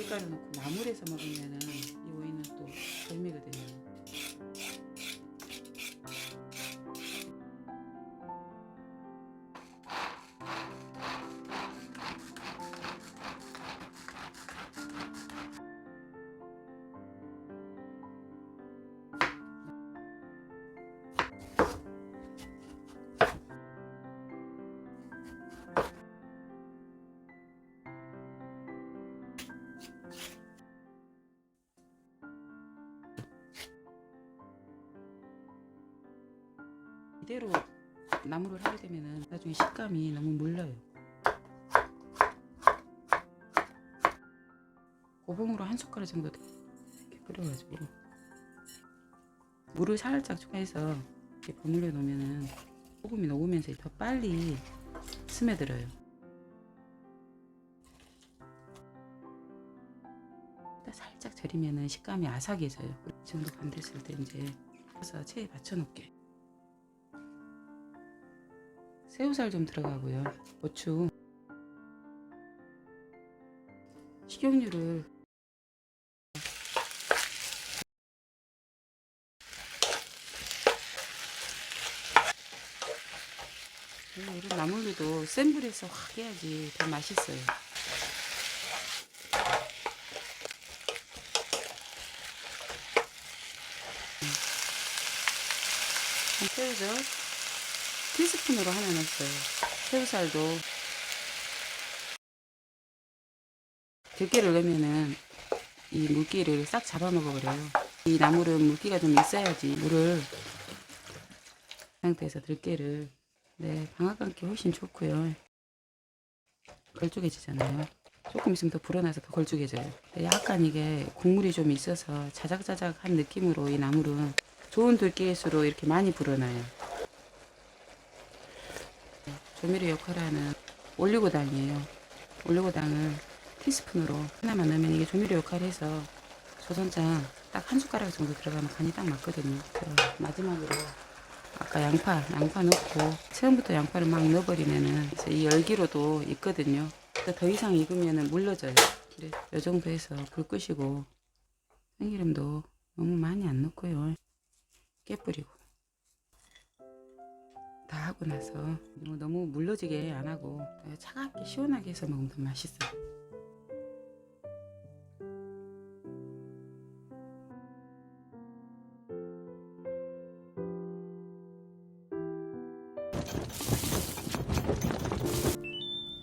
밀가루 넣고 나물에서 먹으면은 이 오이는 또 별미거든요. 이대로 나물을 하게 되면은 나중에 식감이 너무 물러요. 고봉으로 한 숟가락 정도 이렇게 끓여가지고 물을 살짝 추가해서 이렇게 버무려 놓으면은 소금이 녹으면서 더 빨리 스며들어요. 딱 살짝 절이면은 식감이 아삭해져요. 이 정도 간 됐을 때 이제 그래서 체에 받쳐 놓게. 새우살 좀 들어가고요. 고추, 식용유를 네, 이런 나물류도 센 불에서 확 해야지 더 맛있어요. 음. 새우젓 티스푼으로 하나 넣었어요. 새우살도 들깨를 넣으면은 이 물기를 싹 잡아먹어 버려요. 이 나물은 물기가 좀 있어야지 물을 상태에서 들깨를 네 방앗 감기 훨씬 좋고요. 걸쭉해지잖아요. 조금 있으면 더 불어나서 더 걸쭉해져요. 약간 이게 국물이 좀 있어서 자작자작한 느낌으로 이 나물은 좋은 들깨일수록 이렇게 많이 불어나요. 조미료 역할을 하는 올리고당이에요. 올리고당을 티스푼으로 하나만 넣으면 이게 조미료 역할을 해서 조선장 딱 한 숟가락 정도 들어가면 간이 딱 맞거든요. 마지막으로 아까 양파, 양파 넣고 처음부터 양파를 막 넣어버리면은 이 열기로도 익거든요. 더 이상 익으면은 물러져요. 근데 이 정도에서 불 끄시고 참기름도 너무 많이 안 넣고요. 깨 뿌리고 다 하고 나서 너무, 너무 물러지게 안 하고 차갑게 시원하게 해서 먹으면 더 맛있어요.